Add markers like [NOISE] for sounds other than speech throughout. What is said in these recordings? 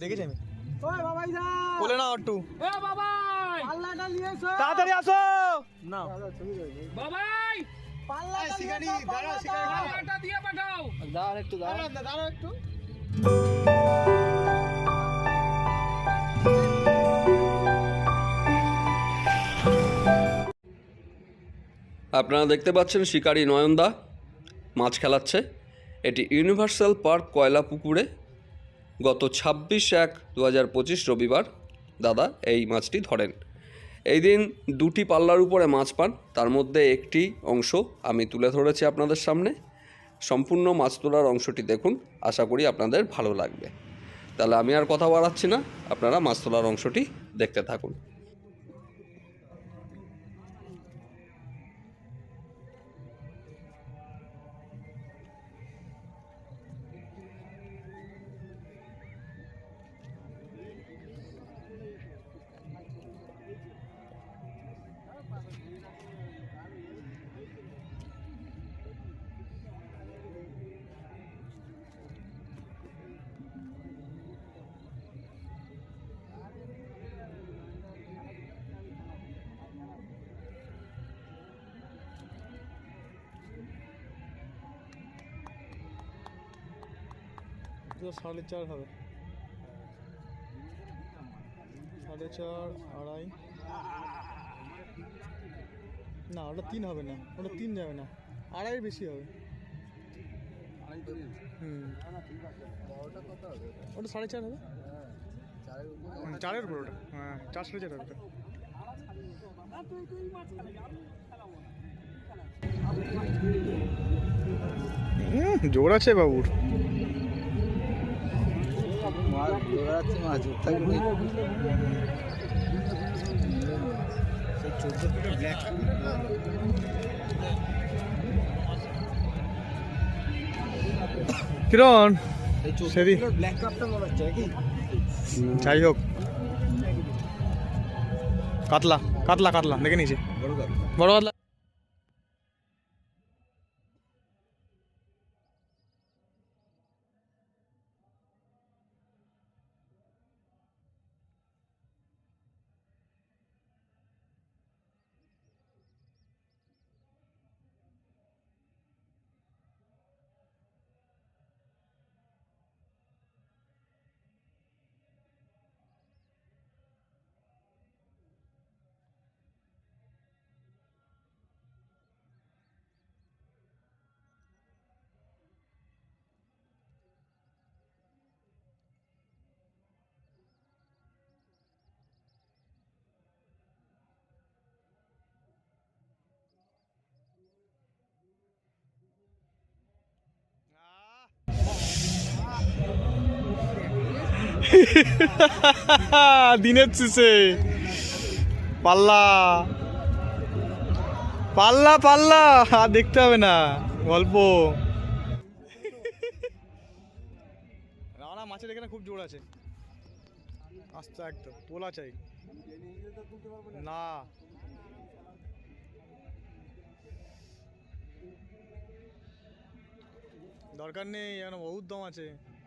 দেখেছি আমি। ওই বাবাই দা। কোলে না একটু এ বাবাই। পাল্লাটা নিয়ে এসো। তাড়াতাড়ি আসো। না বাবাই। পাল্লাটা শিকারি, দাঁড়াও, শিকারি, পাল্লাটা দিয়ে পাঠাও। দাঁড়া একটু দাঁড়াও, দাঁড়াও একটু। আপনারা দেখতে পাচ্ছেন শিকারী নয়নদা মাছ খেলাচ্ছে। এটি ইউনিভার্সাল পার্ক কয়লা পুকুরে। গত ছাব্বিশ এক দু হাজার পঁচিশ রবিবার, দাদা, এই মাছটি ধরেন। এই দিন দুটি পাল্লার উপরে মাছ পান, তার মধ্যে একটি অংশ আমি তুলে ধরেছি আপনাদের সামনে। সম্পূর্ণ মাছ তোলার অংশটি দেখুন, আশা করি আপনাদের ভালো লাগবে। তাহলে আমি আর কথা বাড়াচ্ছি না, আপনারা মাছ তোলার অংশটি দেখতে থাকুন। তো সাড়ে চার হবে। সাড়ে চার আড়াই। না ওটা তিন হবে না। ওটা তিন যাবে না। আড়াইয়ের বেশি হবে। হুম। ওটা সাড়ে চার হবে। চারের উপর ওটা হ্যাঁ চার সাড়ে চার হবে জোর আছে বাবুর। কিরণ সেদি। যাই হোক। কাতলা কাতলা কাতলা দেখে নিয়েছি। বড় কাতলা। [LAUGHS] দিনের শেষে পাল্লা। পাল্লা পাল্লা। আর দেখতে হবে না। গল্প। রানা মাছের এখানে খুব জোর আছে। আস্তে একদম তোলা চাই। না। দরকার নেই, এখন বহুত দম আছে।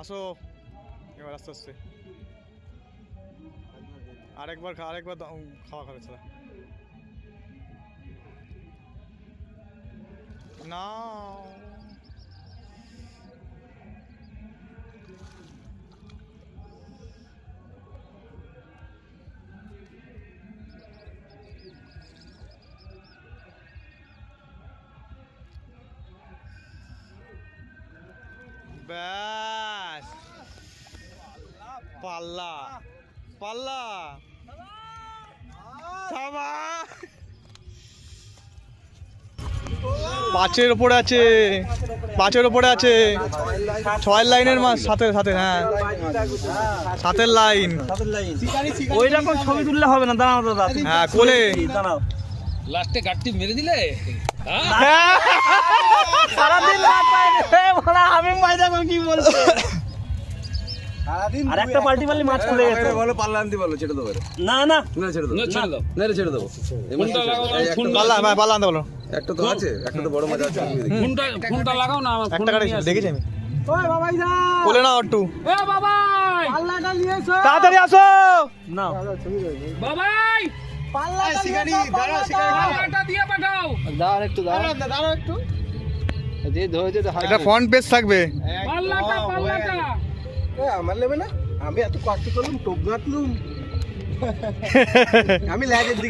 আসো। এবার আস্তে আস্তে। আরেকবার খা আরেকবার খাওয়া খাবে ছাড়া না। ব্যাস। পাল্লা। পাল্লা। পাঁচের ওপরে আছে। পাঁচের ওপরে আছে। ছয়ের লাইনের মাছ সাতের সাথে হ্যাঁ। সাতের লাইন। ওই রকম ছবি তুললে হবে না দাঁড়াও দাদা। হ্যাঁ কোলে। দাঁড়াও। লাস্টে গাড়টি মেরে দিলে? সারাদিন বাইরে আমি পাই কি বলছে? আর একটা পাল্টি মারলে মাছ খুলে গেছে। বলো পাল্লা আনতে বলো ছেড়ে দেবো না না। না ছেড়ে দেবো। ছেড়ে দাও। না ছেড়ে দেবো। ফোনটা লাগাও না, এই ফোন একটা- পাল্লা ভাই পাল্লা আনতে বলো। একটা তো আছে একটা তো বড় মাছ আছে ফোনটা ফোনটা লাগাও না আমার একটা কাটে দেখেছি আমি। ওই বাবাই দা। কোলে না একটু এ বাবাই! পাল্লাটা নিয়ে এসো। তাড়াতাড়ি আসো। না। বাবাই! পাল্লাটা শিকারি দাঁড়াও শিকারি পাল্লাটা দিয়ে পাঠাও। দাঁড়াও একটু দাঁড়াও। দাঁড়াও একটু। যে ধরেছে তো এটা ফ্রন্ট পেজ থাকবে। পাল্লাটা পাল্লাটা। আমার নেবে না? আমি এত কষ্ট করলাম টোপ গাঁথলুম। [LAUGHS] আমি ল্যাগের দিকে